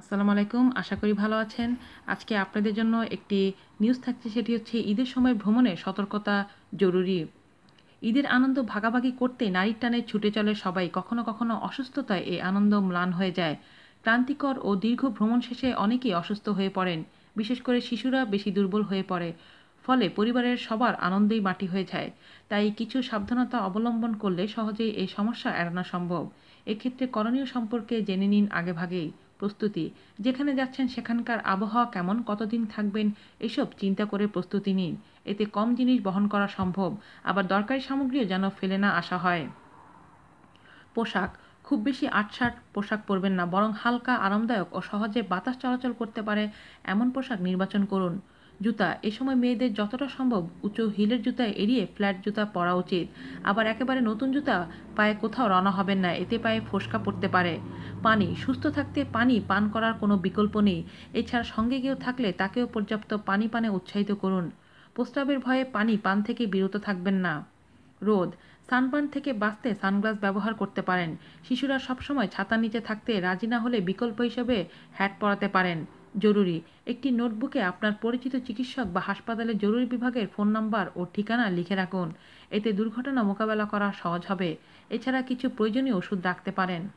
আসসালামু আলাইকুম, আশা করি ভালো আছেন। আজকে আপনাদের জন্য একটি নিউজ থাকছে, সেটি হচ্ছে ঈদের সময় ভ্রমণে সতর্কতা জরুরি। ঈদের আনন্দ ভাগাভাগি করতে নারীর টানে ছুটে চলে সবাই, কখনো কখনো অসুস্থতায় এই আনন্দ ম্লান হয়ে যায়। ক্লান্তিকর ও দীর্ঘ ভ্রমণ শেষে অনেকেই অসুস্থ হয়ে পড়েন, বিশেষ করে শিশুরা বেশি দুর্বল হয়ে পড়ে। ফলে পরিবারের সবার আনন্দেই মাটি হয়ে যায়। তাই কিছু সাবধানতা অবলম্বন করলে সহজেই এই সমস্যা এড়ানো সম্ভব। এক্ষেত্রে করণীয় সম্পর্কে জেনে নিন আগেভাগেই। প্রস্তুতি। যেখানে যাচ্ছেন সেখানকার আবহাওয়া কেমন, কতদিন থাকবেন, এসব চিন্তা করে প্রস্তুতি নিন। এতে কম জিনিস বহন করা সম্ভব, আবার দরকারি সামগ্রীও যেন ফেলে না আসা হয়। পোশাক। খুব বেশি আটসাট পোশাক পরবেন না, বরং হালকা, আরামদায়ক ও সহজে বাতাস চলাচল করতে পারে এমন পোশাক নির্বাচন করুন। জুতা। এ সময় মেয়েদের যতটা সম্ভব উঁচু হিলের জুতা এড়িয়ে ফ্ল্যাট জুতা পরা উচিত। আবার একেবারে নতুন জুতা পায়ে কোথাও রওনা হবেন না, এতে পায়ে ফোসকা পড়তে পারে। পানি, সুস্থ থাকতে পানি পান করার কোনো বিকল্প নেই। এছাড়া সঙ্গে কেউ থাকলে তাকেও পর্যাপ্ত পানি পানে উৎসাহিত করুন। প্রস্রাবের ভয়ে পানি পান থেকে বিরত থাকবেন না। রোদ সানবার্ন থেকে বাঁচতে সানগ্লাস ব্যবহার করতে পারেন। শিশুরা সবসময় ছাতা নিচে থাকতে রাজি না হলে বিকল্প হিসেবে হ্যাট পরাতে পারেন। জরুরি। একটি নোটবুকে আপনার পরিচিত চিকিৎসক বা হাসপাতালের জরুরি বিভাগের ফোন নাম্বার ও ঠিকানা লিখে রাখুন। এতে দুর্ঘটনা মোকাবেলা করা সহজ হবে। এছাড়া কিছু প্রয়োজনীয় ওষুধ রাখতে পারেন।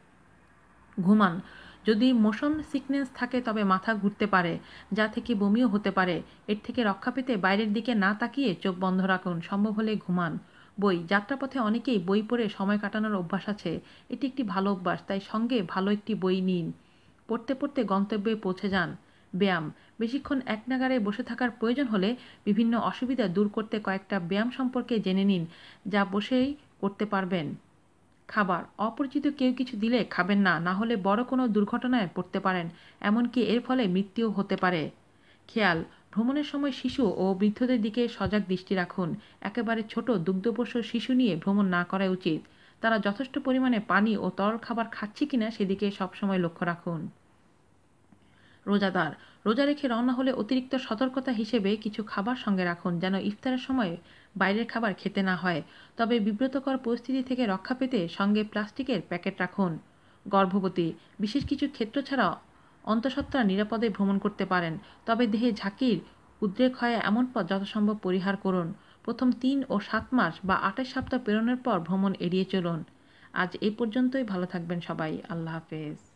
ঘুমান। যদি মোশন সিকনেস থাকে তবে মাথা ঘুরতে পারে, যা থেকে বমিও হতে পারে। এর থেকে রক্ষা পেতে বাইরের দিকে না তাকিয়ে চোখ বন্ধ রাখুন। সম্ভব হলে ঘুমান। বই। যাত্রাপথে অনেকেই বই পড়ে সময় কাটানোর অভ্যাস আছে। এটি একটি ভালো অভ্যাস, তাই সঙ্গে ভালো একটি বই নিন। পড়তে পড়তে গন্তব্যে পৌঁছে যান। ব্যায়াম। বেশিক্ষণ এক নাগারে বসে থাকার প্রয়োজন হলে বিভিন্ন অসুবিধা দূর করতে কয়েকটা ব্যায়াম সম্পর্কে জেনে নিন, যা বসেই করতে পারবেন। খাবার। অপরিচিত কেউ কিছু দিলে খাবেন না না হলে বড় কোনো দুর্ঘটনায় পড়তে পারেন, এমনকি এর ফলে মৃত্যুও হতে পারে। খেয়াল, ভ্রমণের সময় শিশু ও বৃদ্ধদের দিকে সজাগ দৃষ্টি রাখুন। একেবারে ছোট, দুগ্ধপোষ্য শিশু নিয়ে ভ্রমণ না করা উচিত। তারা যথেষ্ট পরিমাণে পানি ও তরল খাবার খাচ্ছে কিনা সেদিকে সবসময় লক্ষ্য রাখুন। রোজাদার। রোজা রেখে রওনা হলে অতিরিক্ত সতর্কতা হিসেবে কিছু খাবার সঙ্গে রাখুন যেন ইফতারের সময় বাইরের খাবার খেতে না হয়। তবে বিব্রতকর পরিস্থিতি থেকে রক্ষা পেতে সঙ্গে প্লাস্টিকের প্যাকেট রাখুন। গর্ভবতী, বিশেষ কিছু ক্ষেত্র ছাড়া অন্তঃসত্ত্বা নিরাপদে ভ্রমণ করতে পারেন, তবে দেহে ঝাঁকির, উদ্রেক হয় এমন পথ যথাসম্ভব পরিহার করুন। প্রথম তিন ও সাত মাস বা আঠাশ সপ্তাহ পেরোনোর পর ভ্রমণ এড়িয়ে চলুন। আজ এই পর্যন্তই, ভালো থাকবেন সবাই। আল্লাহ হাফেজ।